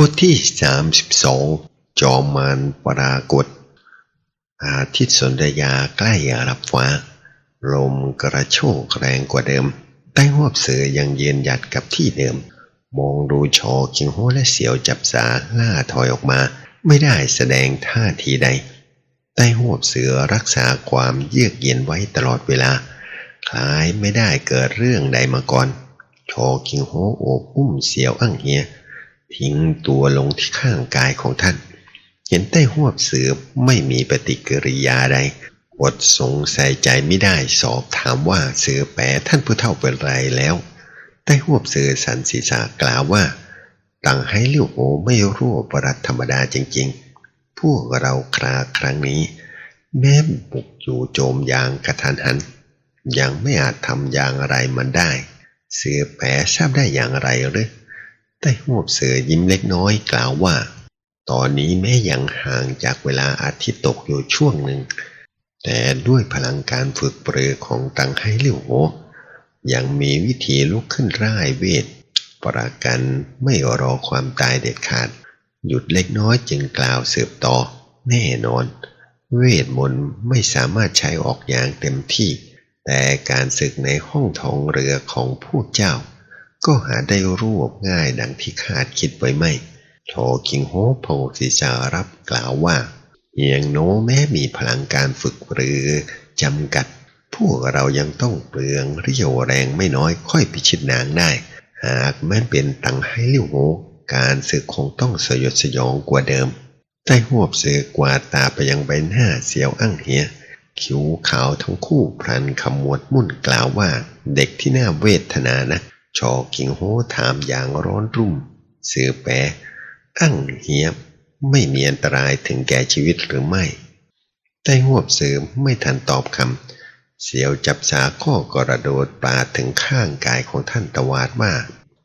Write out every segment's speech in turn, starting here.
บทที่ 32 จอมมารปรากฏ อาทิตย์สนธยาใกล้รับฟ้า ลมกระโชกแรงกว่าเดิม ใต้หวบเสือยังเยืนหยัดกับที่เดิม มองดูชอคิงโฮและเสียวจับสาล่าถอยออกมา ไม่ได้แสดงท่าทีใด ใต้หวบเสือรักษาความเยือกเย็นไว้ตลอดเวลา คล้ายไม่ได้เกิดเรื่องใดมาก่อน ชอคิงโฮโอบอุ้มเสียวอั้งเฮีย ทิ้งตัวลงที่ข้างกายของท่าน เห็นใต้หวบเสือไม่มีปฏิกิริยาใดอดสงสัยใจไม่ได้สอบถามว่าเสือแปรท่านผู้เฒ่าเป็นไรแล้วใต้หวบเสือสันศีษะกล่าวว่าต่างให้เลี้ยวโอไม่รู้ประรัตธรรมดาจริงๆ พวกเราคราครั้งนี้ แม้บุกอยู่โจมอย่างกระทันหัน ยังไม่อาจทำอย่างไรมันได้ เสือแปรทราบได้อย่างไรหรือ ใต้หวบเสือยิ้มเล็กน้อยกล่าวว่า ตอนนี้แม้ยังห่างจากเวลาอาทิตย์ตกอยู่ช่วงหนึ่ง แต่ด้วยพลังการฝึกปรือของตังไฮเลิวโหยังมีวิธีลุกขึ้นร่ายเวท ประกันไม่รอความตายเด็ดขาด หยุดเล็กน้อยจึงกล่าวสืบต่อ แน่นอน เวทมนต์ไม่สามารถใช้ออกอย่างเต็มที่ แต่การศึกในห้องทองเรือของพวกเจ้า ก็หาได้รวบง่ายดังที่คาดคิดไว้ไม่โทคิงโฮโพสิจารับกล่าวว่าเฮียงโนแม้มีพลังการฝึกหรือจำกัด พวกเรายังต้องเปลืองเรี่ยวแรงไม่น้อยค่อยพิชิตนางได้ หากแม้เป็นตังไฮลิวโฮการศึกคงต้องสยดสยองกว่าเดิมใต้หวบเสือกวาดตาไปยังใบหน้าเสียวอั้งเฮียคิ้วขาวทั้งคู่พลันขมวดมุ่นกล่าวว่า เด็กที่น่าเวทนานะ ชอกิงโฮถามอย่างร้อนรุ่ม เสือแปรอั้งเฮียบ ไม่มีอันตรายถึงแก่ชีวิตหรือไม่ใต้หวบเสือไม่ทันตอบคำ เสียวจับสาข้อกระโดดปาดถึงข้างกายของท่านตวาดว่า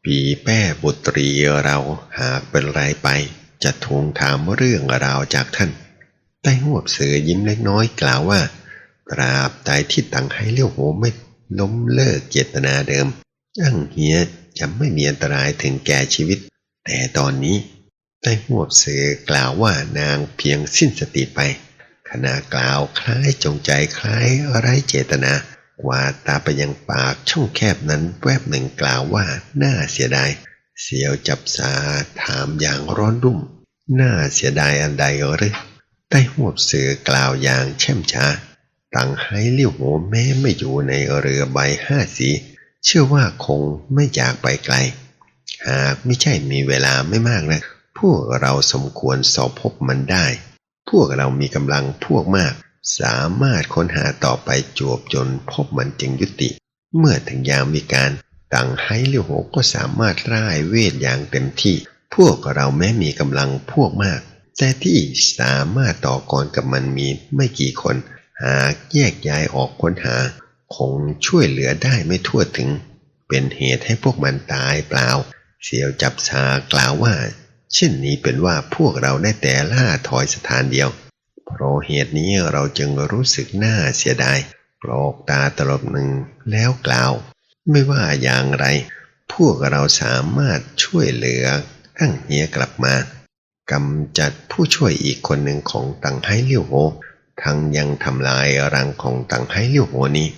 ปีแป้บุตรีเราหากเป็นไรไป จะทวงถามเรื่องราวจากท่านใต้หวบเสือยิ้มเล็กน้อยกล่าวว่าตราบใดที่ตังให้เลี้ยวโหไม่ล้มเลิกเจตนาเดิม อังเฮียจะไม่มีอันตรายถึงแก่ชีวิต แต่ตอนนี้ใต้หวบเสือกล่าวว่านางเพียงสิ้นสติไป ขณะกล่าวคล้ายจงใจคล้ายไร้เจตนากวาดตาไปยังปากช่องแคบนั้นแวบหนึ่งกล่าวว่าน่าเสียดาย เสียวจับสาถามอย่างร้อนรุ่ม น่าเสียดายอันใดหรือใต้หวบเสือกล่าวอย่างแช่มช้า ตังให้เลี้ยวโหแม้ไม่อยู่ในเรือใบห้าสี เชื่อว่าคงไม่จากไปไกล หากไม่ใช่มีเวลาไม่มากนะ พวกเราสมควรสอบพบมันได้ พวกเรามีกำลังพวกมาก สามารถค้นหาต่อไปจวบจนพบมันจึงยุติ เมื่อถึงยามมีการตังให้เลี้ยวโหก็สามารถร่ายเวทอย่างเต็มที่ พวกเราแม้มีกำลังพวกมาก แต่ที่สามารถต่อกรกับมันมีไม่กี่คน หากแยกย้ายออกค้นหา คงช่วยเหลือได้ไม่ทั่วถึง เป็นเหตุให้พวกมันตายเปล่า เสียวจับชากล่าวว่า เช่นนี้เป็นว่าพวกเราได้แต่ล่าถอยสถานเดียว เพราะเหตุนี้เราจึงรู้สึกน่าเสียดายปลอกตาตลบหนึ่งแล้วกล่าว ไม่ว่าอย่างไร พวกเราสามารถช่วยเหลืออั้งเฮียกลับมากำจัดผู้ช่วยอีกคนหนึ่งของตังไฮเลี่ยวโฮทั้งยังทำลายรังของตังไฮเลี่ยวโหนี้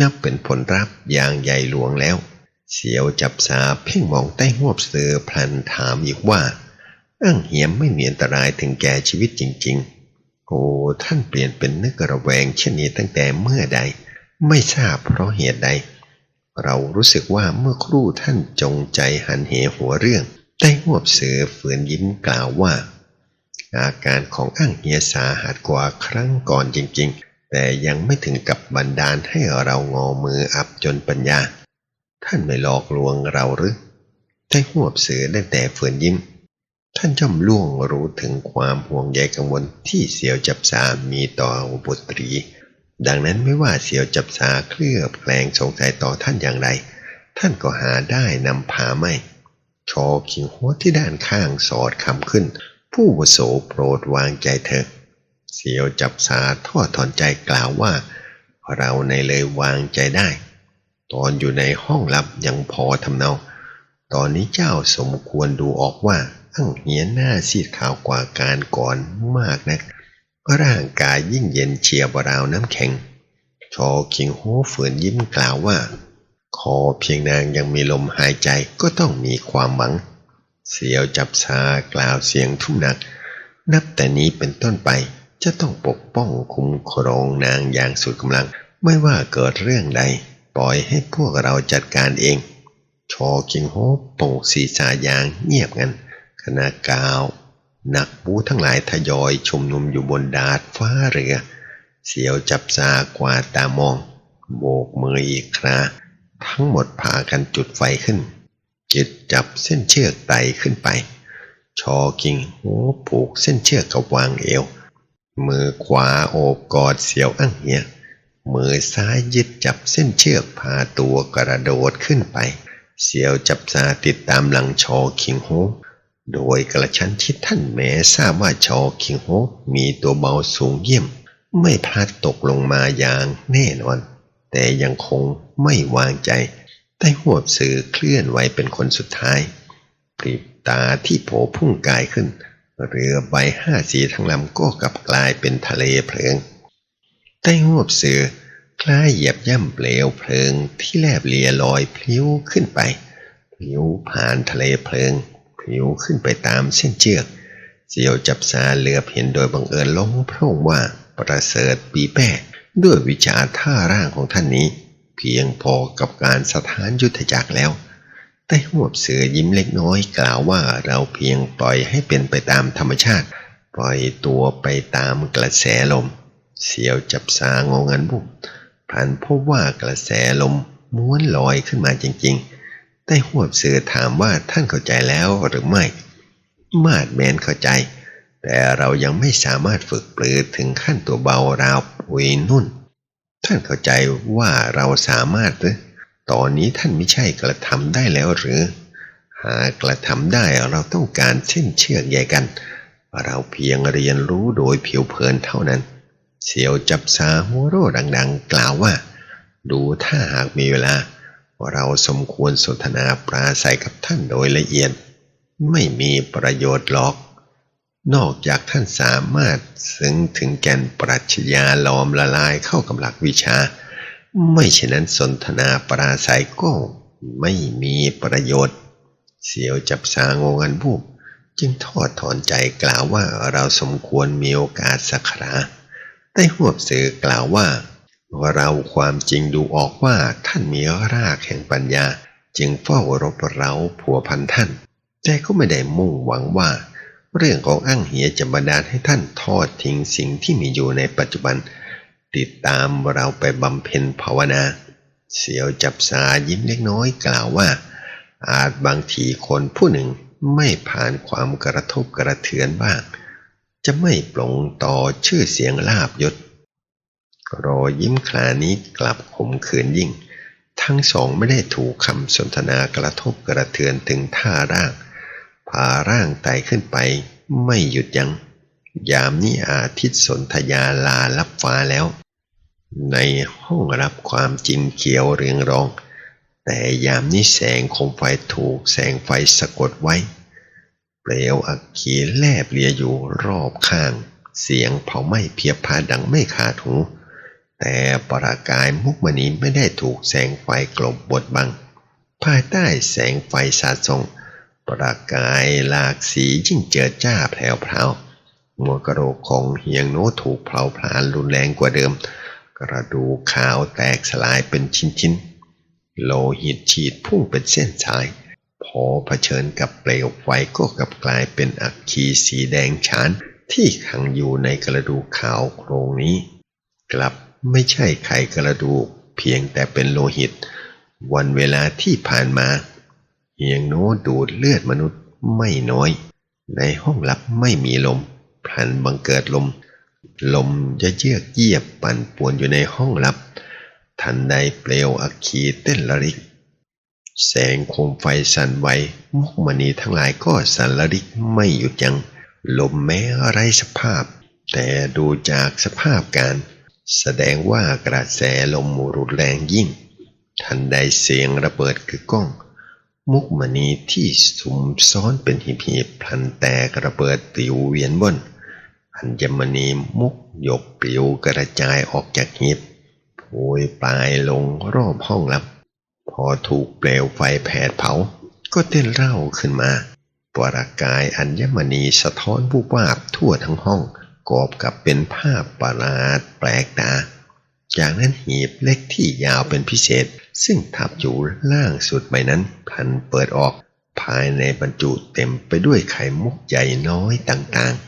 นับเป็นผลลัพธ์อย่างใหญ่หลวงแล้ว เสียวจับสาเพ่งมองใต้หวบเสือพลันถามอีกว่าอ้างเหียมไม่มีอันตรายถึงแก่ชีวิตจริง ๆ โอ้ท่านเปลี่ยนเป็นนึกระแวงเช่นนี้ตั้งแต่เมื่อใด ไม่ทราบเพราะเหตุใด เรารู้สึกว่าเมื่อครู่ท่านจงใจหันเหหัวเรื่อง ใต้หวบเสือฝืนยิ้มกล่าวว่า อาการของอ้างเฮียสาหัสกว่าครั้งก่อนจริง ๆ แต่ยังไม่ถึงกับบันดาลให้เรางอมืออับจนปัญญา ท่านไม่หลอกลวงเราหรือใต้หวบเสือได้แต่ฝืนยิ้ม ท่านจอมล่วงรู้ถึงความห่วงใยกังวลที่เสียวจับสามีต่อบุตรี ดังนั้นไม่ว่าเสียวจับสาเคลือบแคลงสงสัยต่อท่านอย่างไร ท่านก็หาได้นำพาไม่ชอคิงหัวที่ด้านข้างสอดคำขึ้น ผู้วโสโปรดวางใจเถอะ เสียวจับสาทอดถอนใจกล่าวว่า เราในเลยวางใจได้ ตอนอยู่ในห้องลับยังพอทำเนา ตอนนี้เจ้าสมควรดูออกว่าอั้งเหียนหน้าซีดขาวกว่าการก่อนมากนักร่างกายยิ่งเย็นเฉียบราวน้ำแข็ง ชอคิงโฮฝืนยิ้มกล่าวว่า ขอเพียงนางยังมีลมหายใจก็ต้องมีความหวัง เสียวจับชากล่าวเสียงทุ่มหนัก นับแต่นี้เป็นต้นไป จะต้องปกป้องคุ้มครองนางอย่างสุดกำลัง ไม่ว่าเกิดเรื่องใด ปล่อยให้พวกเราจัดการเอง ชอคิงโฮโปกศีรษะอย่างเงียบงันขณะกาว นักบูทั้งหลายทยอยชุมนุมอยู่บนดาดฟ้าเรือ เสียวจับซากวาตามอง โบกมืออีกครา ทั้งหมดพากันจุดไฟขึ้น จิตจับเส้นเชือกไต่ขึ้นไป ชอคิงโฮผูกเส้นเชือกกับวางเอว มือขวาโอบกอดเสียวอั้งเหียมือซ้ายยึดจับเส้นเชือกพาตัวกระโดดขึ้นไป เสียวจับซาติดตามหลังชอคิงโฮโดยกระชั้นชิดท่านแม้ทราบว่าชอคิงโฮมีตัวเบาสูงเยี่ยม ไม่พลัดตกลงมาอย่างแน่นอน แต่ยังคงไม่วางใจแต่หวบสื่อเคลื่อนไหวเป็นคนสุดท้ายปริบตาที่โผพุ่งกายขึ้น เรือใบห้าสีทั้งลำก็กลับกลายเป็นทะเลเพลิง ใต้หวบสื่อคล้ายเหยียบย่ำเปลวเพลิงที่แลบเลียลอยพลิ้วขึ้นไปพลิ้วผ่านทะเลเพลิงพลิ้วขึ้นไปตามเส้นเชือกเสียวจับซาเหลือบเห็นโดยบังเอิญล้มพระองค์ว่าประเสริฐปีแป้ด้วยวิชาท่าร่างของท่านนี้ เพียงพอกับการสถานยุทธจักรแล้ว แต่หัวบเสือยิ้มเล็กน้อยกล่าวว่าเราเพียงปล่อยให้เป็นไปตามธรรมชาติ ปล่อยตัวไปตามกระแสลม เสียวจับสางองันบุบผ่านพบว่ากระแสลมม้วนลอยขึ้นมาจริงๆ แต่หัวบเสือถามว่าท่านเข้าใจแล้วหรือไม่ มาดแมนเข้าใจ แต่เรายังไม่สามารถฝึกปลือถึงขั้นตัวเบาราวปุยนุ่น ท่านเข้าใจว่าเราสามารถหรือ ตอนนี้ท่านไม่ใช่กระทำได้แล้วหรือ หากกระทำได้เราต้องการเส้นเชือกใยกัน เราเพียงเรียนรู้โดยผิวเผินเท่านั้น เสียวจับซาหัวโร่ดังๆ กล่าวว่า ดูถ้าหากมีเวลา เราสมควรสนทนาปราศัยกับท่านโดยละเอียด ไม่มีประโยชน์หรอก นอกจากท่านสามารถซึ้งถึงแก่นปรัชญาหลอมละลายเข้ากับหลักวิชา ไม่เช่นนั้นสนทนาปราศัยก็ไม่มีประโยชน์ เสียวจับสางงอันบุบจึงทอดถอนใจกล่าวว่าเราสมควรมีโอกาสสักคราได้หวบสื่อกล่าวว่า เราความจริงดูออกว่าท่านมีรากแห่งปัญญา จึงเฝ้ารบเราผัวพันท่าน แต่ก็ไม่ได้มุ่งหวังว่า เรื่องของอั้งเหียจะบันดาลให้ท่านทอดทิ้งสิ่งที่มีอยู่ในปัจจุบัน ติดตามเราไปบำเพ็ญภาวนา เสียวจับสายิ้มเล็กน้อยกล่าวว่า อาจบางทีคนผู้หนึ่งไม่ผ่านความกระทบกระเทือนบ้าง จะไม่ปลงต่อชื่อเสียงลาบยศรอยยิ้มคลานี้กลับขมขื่นยิ่ง ทั้งสองไม่ได้ถูกคำสนทนากระทบกระเทือนถึงท่าร่างพาร่างไต่ขึ้นไปไม่หยุดยัง้ง ยามนี้อาทิตย์สนธยาลาลับฟ้าแล้ว ในห้องรับความจินเขียวเรียงรอง แต่ยามนี้แสงโคมไฟถูกแสงไฟสะกดไว้ เปลวอักขีแลบเลียอยู่รอบข้าง เสียงเผาไหม้เพียบพาดังไม่ขาดหู แต่ประกายมุกมณีไม่ได้ถูกแสงไฟกลบบดบัง ภายใต้แสงไฟสาดส่องประกายหลากสียิ่งเจิดจ้าแผ่วๆ หัวกระโหลกของเฮียงโนถูกเผาผลาญรุนแรงกว่าเดิม กระดูกขาวแตกสลายเป็นชิ้นๆ โลหิตฉีดพุ่งเป็นเส้นสาย พอเผชิญกับเปลวไฟก็กลับกลายเป็นอัคคีสีแดงฉานที่ขังอยู่ในกระดูกขาวโครงนี้ กลับไม่ใช่ไขกระดูกเพียงแต่เป็นโลหิต วันเวลาที่ผ่านมาเฮียงโนดูดเลือดมนุษย์ไม่น้อย ในห้องลับไม่มีลม พลันบังเกิดลม ลมจะเยือกเยียบปั่นป่วนอยู่ในห้องลับ ทันใดเปลวอัคคีเต้นละริก แสงโคมไฟสั่นไหวมุกมณีทั้งหลายก็สั่นละริกไม่หยุดยัง้งลมแม้ไร้สภาพ แต่ดูจากสภาพการ แสดงว่ากระแสลมรุนแรงยิ่ง ทันใดเสียงระเบิดคือก้อง มุกมณีที่สุมซ้อนเป็นหีบๆพลันแตกระเบิดปลิวเวียนบน อัญมณีมุกหยกปลิวกระจายออกจากหีบโผยปลายลงรอบห้องลับ พอถูกเปลวไฟแผดเผา ก็เต้นเร่าขึ้นมาปรากายอัญมณีสะท้อนผู้วาบทั่วทั้งห้อง กอบกับเป็นภาพประหลาดแปลกตา จากนั้นหีบเล็กที่ยาวเป็นพิเศษ ซึ่งทับอยู่ล่างสุดใบนั้นพันเปิดออก ภายในบรรจุเต็มไปด้วยไข่มุกใหญ่น้อยต่างๆ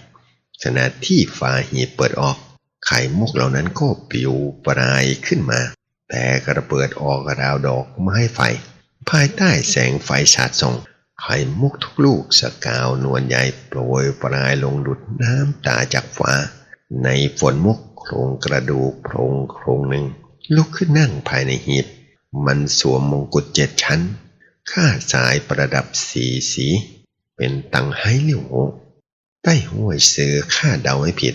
ขณะที่ฝาหีบเปิดออก ไข่มุกเหล่านั้นก็ปลิวปรายขึ้นมาแต่กระเบิดออกราวดอกไม้ไฟ ภายใต้แสงไฟสาดส่องไข่มุกทุกลูกสกาวนวลใหญ่โปรยปลายลงดุดน้ำตาจากฟ้า ในฝนมุกโครงกระดูกโพรงโครงหนึ่ง ลุกขึ้นนั่งภายในหีบ มันสวมมงกุฎเจ็ดชั้น ค่าสายประดับสีสี เป็นตังไห้เลี่ยวโใต้ห้วยเสือค่าเดาไม่ผิด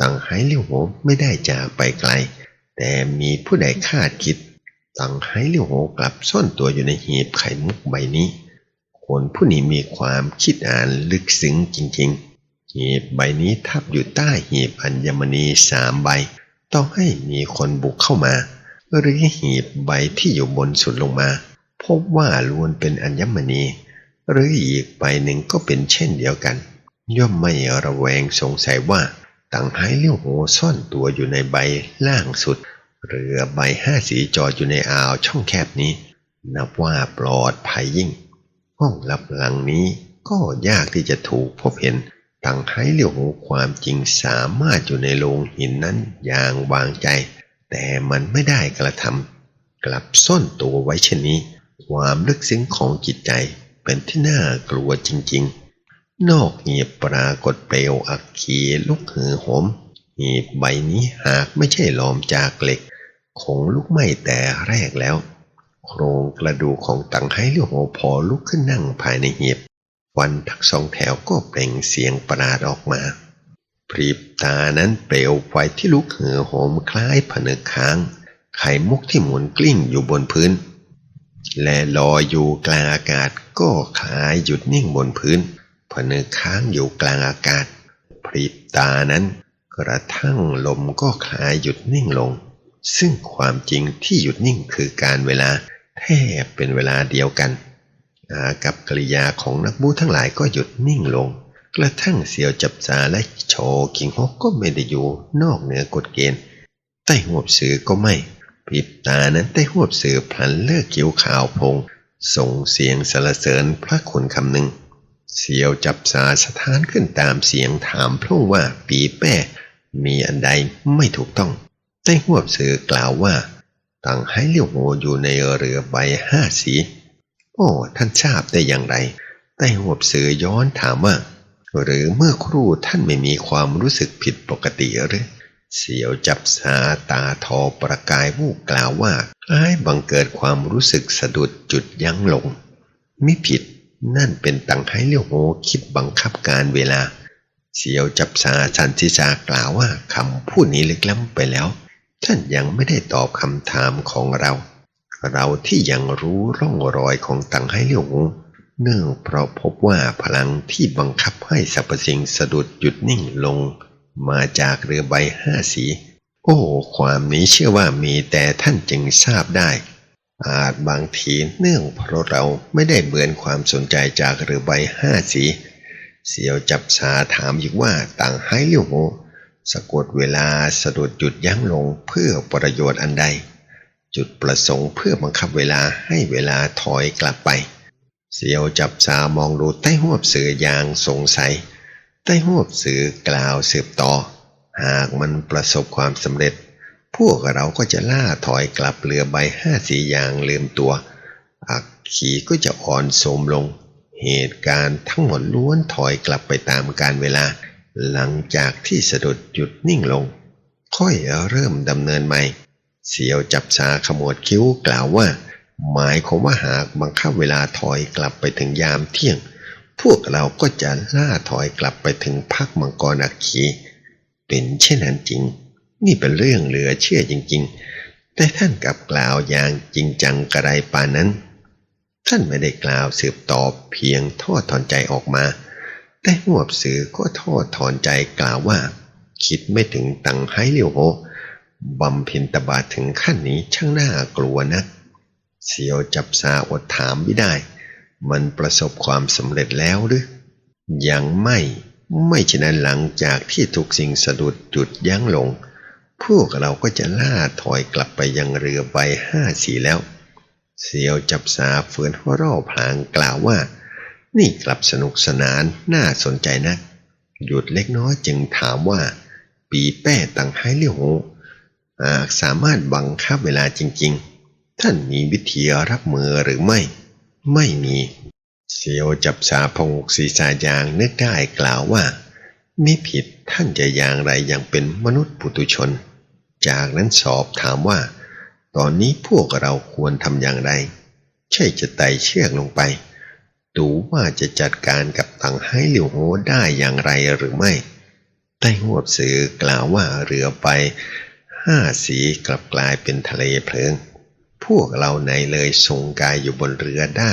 ตังไห้เลี่ยวโหไม่ได้จากไปไกล แต่มีผู้ใดคาดคิดตังไห้เลี่ยวโหกลับซ่อนตัวอยู่ในหีบไข่มุกใบนี้ คนผู้นี้มีความคิดอ่านลึกซึ้งจริง ๆ หีบใบนี้ทับอยู่ใต้หีบอัญมณีสามใบ ต้องให้มีคนบุกเข้ามา หรือหีบใบที่อยู่บนสุดลงมา พบว่าล้วนเป็นอัญมณี หรืออีกใบหนึ่งก็เป็นเช่นเดียวกัน ย่อมไม่ระแวงสงสัยว่าตังไห้เลี้ยวโหซ่อนตัวอยู่ในใบล่างสุด เรือใบห้าสีจอดอยู่ในอ่าวช่องแคบนี้ นับว่าปลอดภัยยิ่ง ห้องลับหลังนี้ก็ยากที่จะถูกพบเห็นตังไห้เลี้ยวโหความจริงสามารถอยู่ในโลงหินนั้นอย่างวางใจ แต่มันไม่ได้กระทำกลับซ่อนตัวไว้เช่นนี้ ความลึกซึ้งของจิตใจเป็นที่น่ากลัวจริง ๆ นอกหีบปรากฏเปลวอักขีลุกหือหม หีบใบนี้หากไม่ใช่หลอมจากเหล็ก คงลุกไหม้แต่แรกแล้ว โครงกระดูกของตังไห้เลี้ยวโหพอลุกขึ้นนั่งภายในหีบวันทั้งสองแถวก็เปล่งเสียงประหลาดออกมาพริบตานั้นเปลวไฟที่ลุกเหือโหมคล้ายผนึกค้าง ไข่มุกที่หมุนกลิ้งอยู่บนพื้น และลอยอยู่กลางอากาศก็คลายหยุดนิ่งบนพื้น ผนึกค้างอยู่กลางอากาศ พริบตานั้น กระทั่งลมก็คลายหยุดนิ่งลง ซึ่งความจริงที่หยุดนิ่งคือการเวลาแทบเป็นเวลาเดียวกันอากับกริยาของนักบูทั้งหลายก็หยุดนิ่งลง กระทั่งเสียวจับซาและโชคิงฮกก็ไม่ได้อยู่นอกเหนือกฎเกณฑ์ใต้หัวสื่อก็ไม่พริบตานั้นใต้หัวสื่อพลันเลิกคิ้วขาวพง ส่งเสียงสรรเสริญพระคุณคำหนึ่ง เสียวจับสาสถานขึ้นตามเสียงถามพรุ่งว่าปีแป้มีอันใดไม่ถูกต้องใต้หัวสื่อกล่าวว่าตั้งให้เลี้ยวโหอยู่ในเรือใบห้าสี โอ้ ท่านทราบได้อย่างไรใต้หัวสื่อย้อนถามว่า หรือเมื่อครู่ท่านไม่มีความรู้สึกผิดปกติหรือเสียวจับสาตาทอประกายวูกกล่าวว่าคล้ายบังเกิดความรู้สึกสะดุดจุดยั้งลง ไมิผิด นั่นเป็นตังให้เลี้ยวโหคิดบังคับการเวลา เสียวจับสาสันติจากล่าวว่าคำพูดนี้ลึกล้ำไปแล้ว ท่านยังไม่ได้ตอบคำถามของเรา เราที่ยังรู้ร่องรอยของตังให้เลี้ยวโหเนื่องเพราะพบว่าพลังที่บังคับให้สรรพสิ่งสะดุดหยุดนิ่งลง มาจากเรือใบห้าสี โอ้ ความนี้เชื่อว่ามีแต่ท่านจึงทราบได้ อาจบางทีเนื่องเพราะเราไม่ได้เบือนความสนใจจากเรือใบห้าสี เสียวจับสาถามอีกว่าต่างให้เลี้ยวโหสะกดเวลาสะดุดหยุดยั้งลงเพื่อประโยชน์อันใด จุดประสงค์เพื่อบังคับเวลาให้เวลาถอยกลับไป เสียวจับสามองดูใต้หัวเสืออย่างสงสัย ใต้หัวเสือกล่าวสืบต่อ หากมันประสบความสำเร็จ วกเราก็จะล่าถอยกลับเรือใบห้าสีอย่างลืมตัว อักขีก็จะอ่อนโทมลง เหตุการณ์ทั้งหมดล้วนถอยกลับไปตามกาลเวลา หลังจากที่สะดุดหยุดนิ่งลง ค่อยเริ่มดำเนินใหม่ เสียวจับสาขมวดคิ้วกล่าวว่า หมายความว่าหากบังคับเวลาถอยกลับไปถึงยามเที่ยง พวกเราก็จะล่าถอยกลับไปถึงพักมังกรอักขี เป็นเช่นนั้นจริง นี่เป็นเรื่องเหลือเชื่อจริง ๆ แต่ท่านกลับกล่าวอย่างจริงจังกระไรปานนั้น ท่านไม่ได้กล่าวสืบตอบเพียงทอดถอนใจออกมา แต่หวบสือก็ทอดถอนใจกล่าวว่า คิดไม่ถึงตังไฮเลียวโฮบำเพ็ญตบะถึงขั้นนี้ช่างน่ากลัวนักเสียวจับซาอดถามไม่ได้ มันประสบความสำเร็จแล้วหรือยังไม่ ไม่ฉะนั้นหลังจากที่ทุกสิ่งสะดุดจุดยั้งลง พวกเราก็จะล่าถอยกลับไปยังเรือใบห้าสีแล้ว เสียวจับสาเฟือนหัวเร่อพลางกล่าวว่า นี่กลับสนุกสนานน่าสนใจนะัก หยุดเล็กน้อยจึงถามว่า ปีแป้ตังไฮเลี่ยวโฮหากสามารถบังคับเวลาจริง ๆ ท่านมีวิธีรับมือหรือไม่ ไม่มี เสียวจับสาพงกศีรษะยางนึกได้กล่าวว่า ไม่ผิดท่านจะอย่างไรอยังเป็นมนุษย์ปุตุชน จากนั้นสอบถามว่า ตอนนี้พวกเราควรทำอย่างไรใช่จะไต่เชือกลงไป ดูว่าจะจัดการกับตังไฮหลิวโฮได้อย่างไรหรือไม่ไต้หวบสื่อกล่าวว่าเรือไปห้าสีกลับกลายเป็นทะเลเพลิง พวกเราในเลยทรงกายอยู่บนเรือได้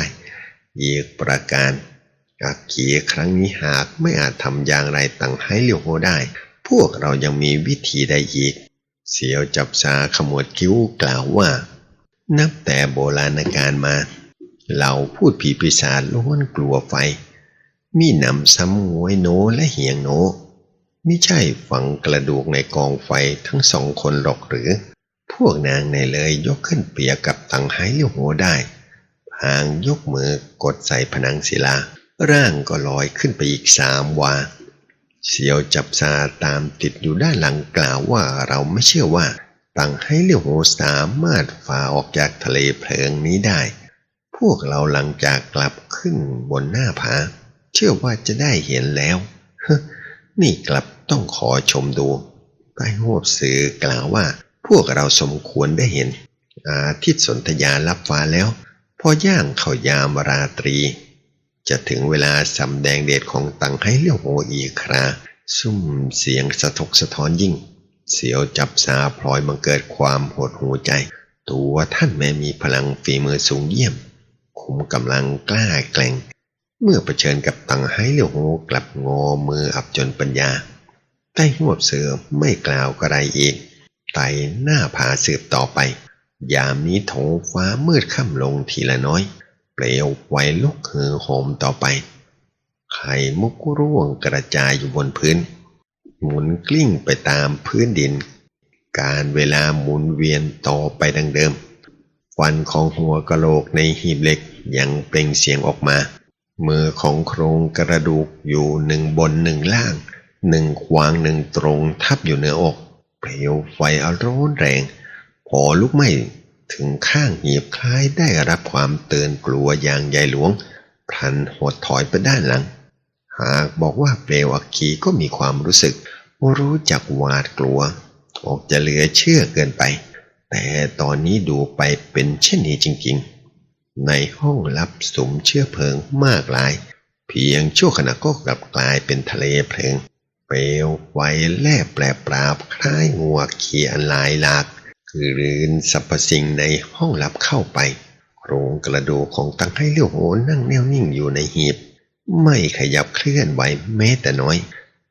อีกประการอักขีครั้งนี้หากไม่อาจทำอย่างไรตังให้เลียวโฮได้ พวกเรายังมีวิธีใดอีก เสียวจับซาขมวดคิ้วกล่าวว่า นับแต่โบราณกาลมา เราพูดผีปีศาจล้วนกลัวไฟ มีหนำซ้ำงวยโนและเหียงโนไม่ใช่ฝังกระดูกในกองไฟทั้งสองคนหรอกหรือ พวกนางในเลยยกขึ้นเปียกับตังไฮเลียวโฮได้ พางยกมือกดใส่ผนังศิลา ร่างก็ลอยขึ้นไปอีกสามวา เสียวจับซาตามติดอยู่ด้านหลังกล่าวว่าเราไม่เชื่อว่าตังให้เลียวโฮสามารถฝ่าออกจากทะเลเพลิงนี้ได้ พวกเราหลังจากกลับขึ้นบนหน้าผา เชื่อว่าจะได้เห็นแล้วฮนี่กลับต้องขอชมดูใต้หัวสื่อกล่าวว่า พวกเราสมควรได้เห็น อาทิตย์สนธยารับฟ้าแล้ว พอย่างเข้ายามราตรี จะถึงเวลาสำแดงเดชของตังให้เลี้ยวโหอีกคราซุ่มเสียงสะทกสะท้อนยิ่ง เสียวจับซาพลอยมังเกิดความหดหูใจ ตัวท่านแม้มีพลังฝีมือสูงเยี่ยม คุมกำลังกล้าแกล่ง เมื่อเผชิญกับตังให้เลี้ยวโหกลับงอมืออับจนปัญญาใต้หัวเสือไม่กล่าวกระไรอีกไต่หน้าผาสืบต่อไป ยามนี้ท้องฟ้ามืดค่ำลงทีละน้อย เปลวไฟลุกฮือโหมต่อไป ไข่มุกร่วงกระจายอยู่บนพื้น หมุนกลิ้งไปตามพื้นดิน การเวลาหมุนเวียนต่อไปดังเดิมฟันของหัวกะโหลกในหีบเหล็กยังเปล่งเสียงออกมา มือของโครงกระดูกอยู่หนึ่งบนหนึ่งล่างหนึ่งขวางหนึ่งตรงทับอยู่เหนืออก เปลวไฟอร้อนแรงพอลุกไหม้ ถึงข้างหีบคล้ายได้รับความเตือนกลัวอย่างใหญ่หลวงพลันหดถอยไปด้านหลัง หากบอกว่าเปลวอักขีก็มีความรู้สึกรู้จักหวาดกลัวออกจะเหลือเชื่อเกินไป แต่ตอนนี้ดูไปเป็นเช่นนี้จริงๆ ในห้องลับสมเชื้อเพลิงมากหลาย เพียงชั่วขณะก็กลับกลายเป็นทะเลเพลิง เปลวไฟแลบแปรปราบคล้ายงัวเขียนลายหลาก คือรืนสรรพสิ่งในห้องลับเข้าไป โครงกระดูกของตังให้เลี้ยวโหนนั่งแน่วนิ่งอยู่ในหีบ ไม่ขยับเคลื่อนไหวแม้แต่น้อย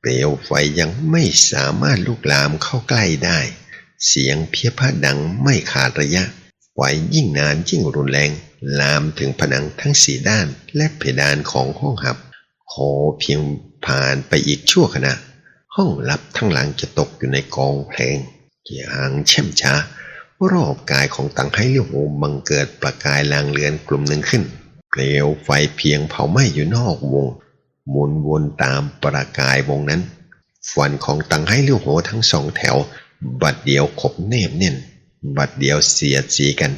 เปลวไฟยังไม่สามารถลุกลามเข้าใกล้ได้ เสียงเพี้ยพาดังไม่ขาดระยะไฟยิ่งนานยิ่งรุนแรง ลามถึงผนังทั้งสี่ด้านและเพดานของห้องหับ ขอเพียงผ่านไปอีกชั่วขณะ ห้องลับทั้งหลังจะตกอยู่ในกองเพลง อย่างเช่มช้ารอบกายของตังไห้เลี้ยวโหบังเกิดประกายลางเรือนกลุ่มหนึ่งขึ้น เปลวไฟเพียงเผาไหม้อยู่นอกวงหมุนวนตามประกายวงนั้น ฟันของตังไห้เลี้ยวโหทั้งสองแถว บัดเดียวขบแนบแน่น บัดเดียวเสียดสีกัน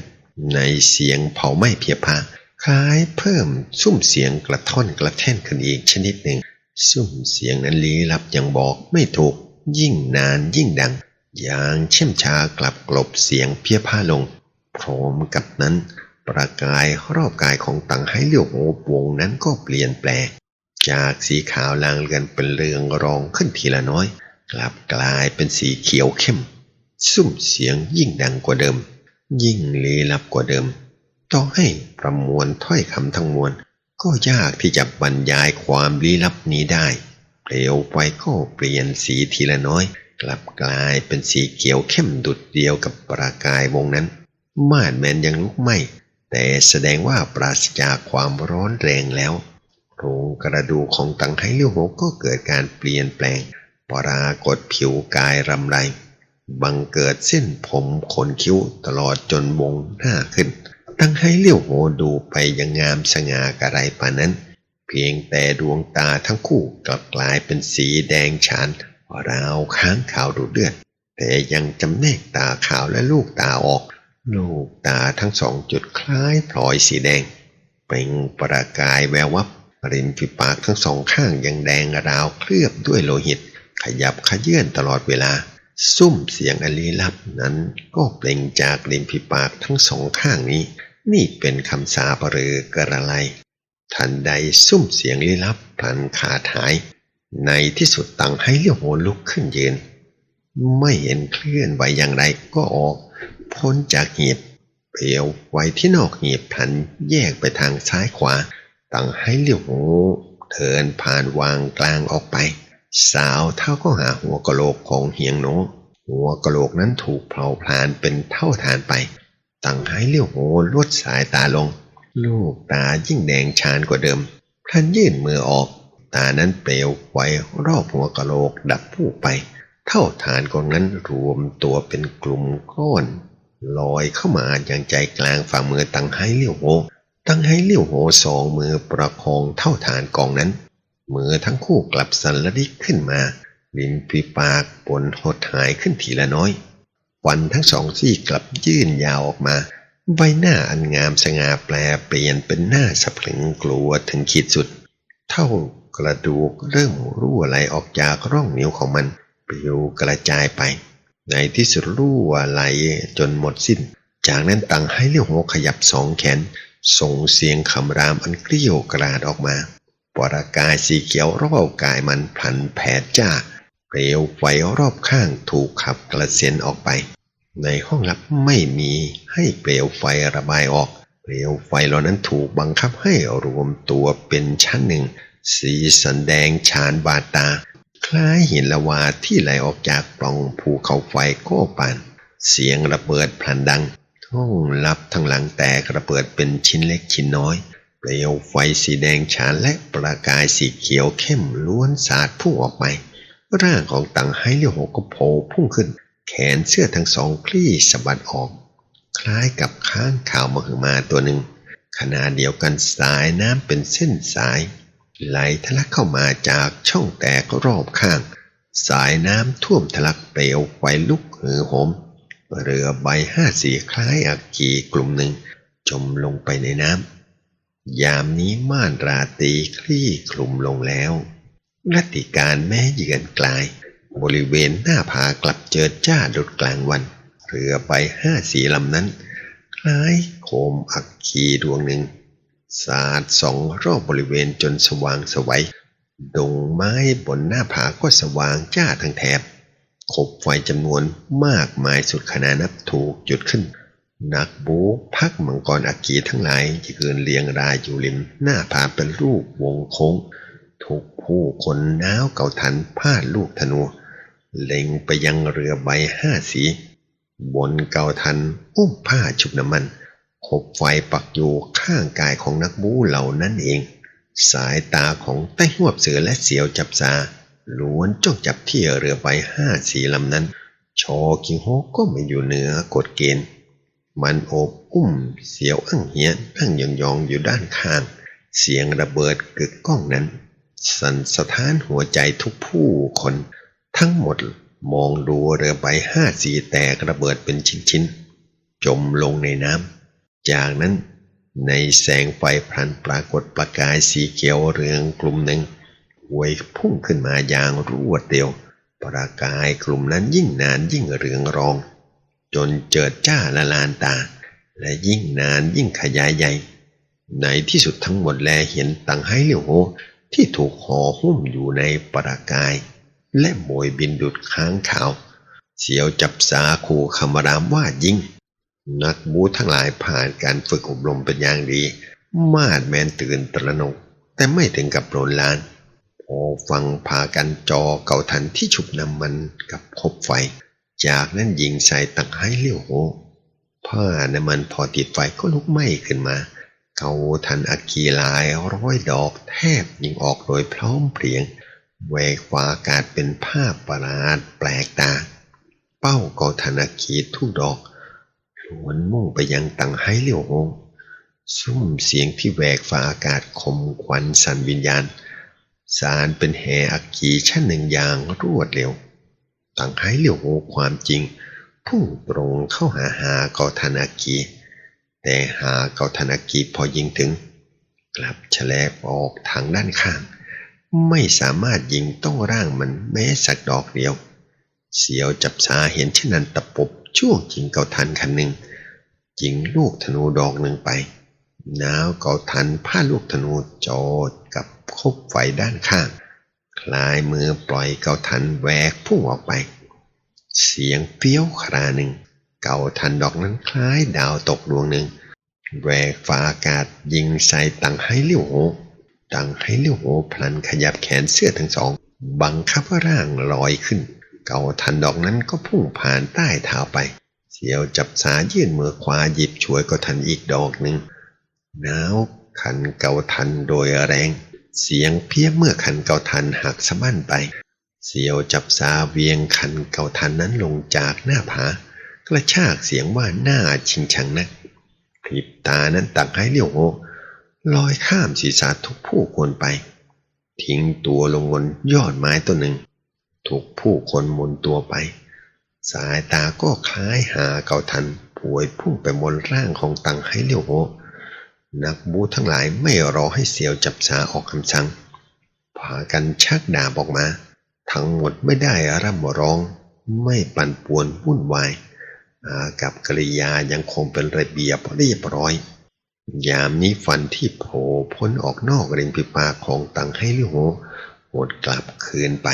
ในเสียงเผาไหม้เพียพาคล้ายเพิ่มซุ้มเสียงกระท่อนกระแท่นขึ้นอีกชนิดหนึ่งซุ้มเสียงนั้นลี้ลับยังบอกไม่ถูกยิ่งนานยิ่งดัง อย่างเช่มชากลับกลบเสียงเพี้ยผ้าลง พร้อมกับนั้น ประกายรอบกายของตังไห้เลี่ยวโอบวงนั้นก็เปลี่ยนแปลงจากสีขาวลางเลือนเป็นเรืองรองขึ้นทีละน้อย กลับกลายเป็นสีเขียวเข้มสุ่มเสียงยิ่งดังกว่าเดิม ยิ่งลี้ลับกว่าเดิมต่อให้ประมวลถ้อยคำทั้งมวล ก็ยากที่จะบรรยายความลี้ลับนี้ได้ เปลวไฟก็เปลี่ยนสีทีละน้อย กลับกลายเป็นสีเขียวเข้มดุดเดียวกับประกายวงนั้น ม่านแมนยังลุกไหม้แต่แสดงว่าปราศจากความร้อนแรงแล้วโครงกระดูกของตังไฮเลี้ยวโหก็เกิดการเปลี่ยนแปลง ปรากฏผิวกายรำไร บังเกิดเส้นผมขนคิ้วตลอดจนวงหน้าขึ้น ตั้งให้เลี้ยวโหดูไปยังงามสง่ากระไรปานนั้น เพียงแต่ดวงตาทั้งคู่กลับกลายเป็นสีแดงฉาน ราวค้างขาวดูเดือด แต่ยังจำแนกตาขาวและลูกตาออก ลูกตาทั้งสองจุดคล้ายพลอยสีแดง เป็นประกายแวววับริมฝีปากทั้งสองข้างยังแดงราวเคลือบด้วยโลหิต ขยับขยื่นตลอดเวลา ซุ่มเสียงอลีลับนั้นก็เปล่งจากริมฝีปากทั้งสองข้างนี้ นี่เป็นคำสาปรือกระไร ทันใดซุ่มเสียงลี้ลับพลันขาดหาย ในที่สุดตังให้เลี้ยวโหลุกขึ้นยืน ไม่เห็นเคลื่อนไหวอย่างไรก็ออก พ้นจากหีบเปลวไว้ที่นอกหีบพันแยกไปทางซ้ายขวา ตังให้เลี้ยวโหเทินผ่านวางกลางออกไป สาวเท่าก็หาหัวกะโหลกของเฮียงโนหัวกะโหลกนั้นถูกเผาพลานเป็นเท่าฐานไป ตังให้เลี้ยวโหลดสายตาลง ลูกตายิ่งแดงชานกว่าเดิมพลันยื่นมือออก ตานั้นเปลวไฟรอบหัวกะโหลกดับผู้ไป เท่าฐานกองนั้นรวมตัวเป็นกลุ่มก้อนลอยเข้ามาอย่างใจกลางฝ่ามือตังไห้เลี้ยวโหตั้งให้เลี้ยวโหสองมือประคองเท่าฐานกองนั้น มือทั้งคู่กลับสันละดิกขึ้นมาลิ้นปีปากปนหดหายขึ้นทีละน้อยฟันทั้งสองซี่กลับยื่นยาวออกมา ใบหน้าอันงามสง่าแปลเปลี่ยนเป็นหน้าสะพรึงกลัวถึงขีดสุด เท่า กระดูกเริ่มรั่วไหลออกจากร่องนิ้วของมันปลิวกระจายไป ในที่สุดรั่วไหลจนหมดสิ้น จากนั้นตังให้เลี้ยวหัวขยับสองแขน ส่งเสียงคำรามอันเกลี้ยวกราดออกมาปรากายสีเขียวรอบกายมันพันแผดจ้าเปลวไฟรอบข้างถูกขับกระเซ็นออกไป ในห้องลับไม่มีให้เปลวไฟระบายออก เปลวไฟเหล่านั้นถูกบังคับให้รวมตัวเป็นชั้นหนึ่ง สีสันแดงชานบาดตา คล้ายหินละวาที่ไหลออกจากปล่องภูเขาไฟโก้ปานเสียงระเบิดพลันดังห้องลับทั้งหลังแตกระเบิดเป็นชิ้นเล็กชิ้นน้อย เปลวไฟสีแดงฉานและประกายสีเขียวเข้มล้วนสาดพุ่งออกไป ร่างของตังไฮเลียวโหก็โผล่พุ่งขึ้น แขนเสื้อทั้งสองคลี่สะบัดออก คล้ายกับข้างข่าวมหึมาตัวหนึ่งขณะเดียวกันสายน้ำเป็นเส้นสาย ไหลทะลักเข้ามาจากช่องแตกรอบข้าง สายน้ำท่วมทะลักเปลวไฟลุกหือโหม เรือใบห้าสีคล้ายอักขีกลุ่มหนึ่ง จมลงไปในน้ำ ยามนี้ม่านราตีคลี่คลุมลงแล้วรัติการแม้เยือนกลาย บริเวณหน้าผากลับเจิดจ้าดุดกลางวัน เรือใบห้าสีลำนั้น คล้ายโคมอักขีดวงหนึ่ง สาดสองรอบบริเวณจนสว่างสวัยดงไม้บนหน้าผาก็สว่างจ้าทั้งแถบขบไฟจำนวนมากมายสุดขนานับถูกจุดขึ้น นักบูพักมังกรอักขีทั้งหลายยืนเรียงรายอยู่ริม หน้าผาเป็นรูปวงโค้งถูกผู้คนน้าวเก่าทันพาดลูกธนู เล็งไปยังเรือใบห้าสี บนเก่าทันอุ้มผ้าชุบน้ำมัน ขบไฟปักอยู่ข้างกายของนักบูเหล่านั้นเอง สายตาของไต้หวบเสือและเสียวจับซาล้วนจ้องจับที่เรือใบห้าสีลำนั้น ชอคิงโฮก็ไม่อยู่เหนือกฎเกณฑ์ มันโอบอุ้มเสียวอั้งเฮียนนั่งยองๆอยู่ด้านข้าง เสียงระเบิดกึกก้องนั้น สั่นสะท้านหัวใจทุกผู้คน ทั้งหมดมองดูเรือใบห้าสีแตกระเบิดเป็นชิ้นๆ จมลงในน้ำ จากนั้น ในแสงไฟพลันปรากฏประกายสีเขียวเรืองกลุ่มหนึ่งหวยพุ่งขึ้นมาอย่างรวดเร็วประกายกลุ่มนั้นยิ่งนานยิ่งเรืองรอง จนเจิดจ้าละลานตา และยิ่งนานยิ่งขยายใหญ่ในที่สุดทั้งหมดแลเห็นตังไฮเลียวโฮที่ถูกห่อหุ้มอยู่ในประกาย และโมยบินดุดค้างขาว เสียวจับสาคูคำรามว่ายิ่ง นักบูทั้งหลายผ่านการฝึกอบรมเป็นอย่างดี มาดแมนตื่นตระหนก แต่ไม่ถึงกับโลนลาน พอฟังพากันจอเก่าทันที่ฉุบนำมันกับคบไฟ จากนั้นยิงใส่ตังให้เลี้ยวโหผ้าน้ำมันพอติดไฟก็ลุกไหม้ขึ้นมา เกาทันอักขีลายร้อยดอกแทบยิงออกโดยพร้อมเพรียงแหวกฟ้าอากาศเป็นภาพประหลาดแปลกตา เป้าเกาทันอักขีทุกดอก ล้วนมุ่งไปยังตังให้เลี้ยวโหซุ่มเสียงที่แหวกฟ้าอากาศคมควันสันวิญญาณ สารเป็นแห่อักขีชั้นหนึ่งอย่างรวดเร็ว ตังให้เลี้ยวโหความจริง พุ่งตรงเข้าหาหาเกาทันากีแต่หาเกาทันากีพอยิงถึง กลับแฉลบออกทางด้านข้าง ไม่สามารถยิงต้องร่างมันแม้สักดอกเดียว เสียวจับสาเห็นเช่นนั้นตะปบ ช่วงยิงเกาทันคันหนึ่งยิงลูกธนูดอกหนึ่งไปนาวเกาทันพาลูกธนูจอดกับคบไฟด้านข้าง คลายมือปล่อยเกาทันแหวกพุ่งออกไป เสียงเฟี้ยวคราหนึ่ง เก่าทันดอกนั้นคล้ายดาวตกดวงหนึ่งแหวกฟ้าอากาศยิงใส่ตังให้เลี้ยวโหตังให้เลี้ยวโหพลันขยับแขนเสื้อทั้งสอง บังคับร่างลอยขึ้น เก่าทันดอกนั้นก็พุ่งผ่านใต้เท้าไปเสียวจับสายื่นมือขวาหยิบช่วยเก็ทันอีกดอกหนึ่งหนาวขันเก่าทันโดยแรง เสียงเพี้ยเมื่อขันเก่าทันหักสะบั้นไป เสียวจับสาเวียงคันเก่าทันนั้นลงจากหน้าผากระชากเสียงว่าหน้าชิงชังนักพริบตานั้นตักให้เลี้ยวโหลอยข้ามศีรษะทุกผู้คนไป ทิ้งตัวลงบนยอดไม้ต้นหนึ่ง ทุกผู้คนหมุนตัวไป สายตาก็คล้ายหาเก่าทันป่วยพุ่งไปบนร่างของตังให้เลี้ยวโหนักบูทั้งหลายไม่รอให้เสียวจับสาออกคำสั่งพากันชักดาบออกมา ทั้งหมดไม่ได้ร่ำร้อง ไม่ปั่นป่วนวุ่นวายอากับกริยายังคงเป็นระเบียบเรียบร้อย ยามนี้ฟันที่โผล่พ้นออกนอกริมฝีปากของตังให้ลิโหหดกลับคืนไป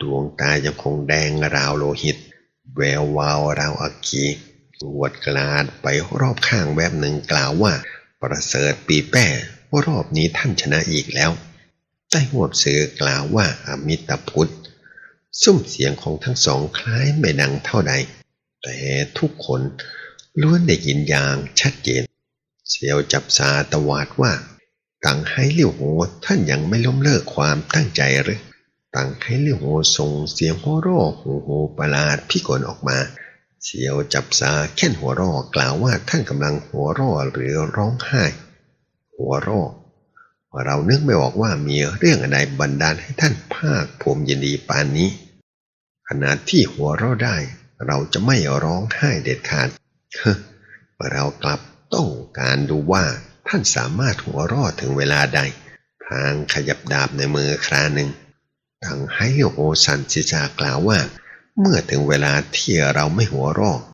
ดวงตายังคงแดงราวโลหิต แวววาวราวอักขีตรวจกลาดไปรอบข้างแวบหนึ่งกล่าวว่า ประเสริฐปีแป้ว่ารอบนี้ท่านชนะอีกแล้วใต้หัวเสือกล่าวว่าอมิตรพุทธซุ้มเสียงของทั้งสองคล้ายไม่ดังเท่าใด แต่ทุกคนล้วนได้ยินอย่างชัดเจน เสียวจับสาตวาดว่าตังให้เลี้ยวโหท่านยังไม่ล้มเลิกความตั้งใจหรือ ตังให้เลี้ยวโหส่งเสียงหัวร่อหูหูประหลาดพิกลออกมา เสียวจับสาแค่นหัวรอกล่าวว่าท่านกำลังหัวรอหรือร้องไห้ หัวรอเรานึกไม่ออกว่ามีเรื่องอะไรบันดาลให้ท่านภาคภูมิยินดีปานนี้ ขณะที่หัวเราได้ เราจะไม่ร้องไห้เด็ดขาดเฮ้เรากลับต้องการดูว่าท่านสามารถหัวรอดถึงเวลาใด พางขยับดาบในมือคราหนึ่ง ทางไฮโอสันจิจากล่าวว่า เมื่อถึงเวลาที่เราไม่หัวรอ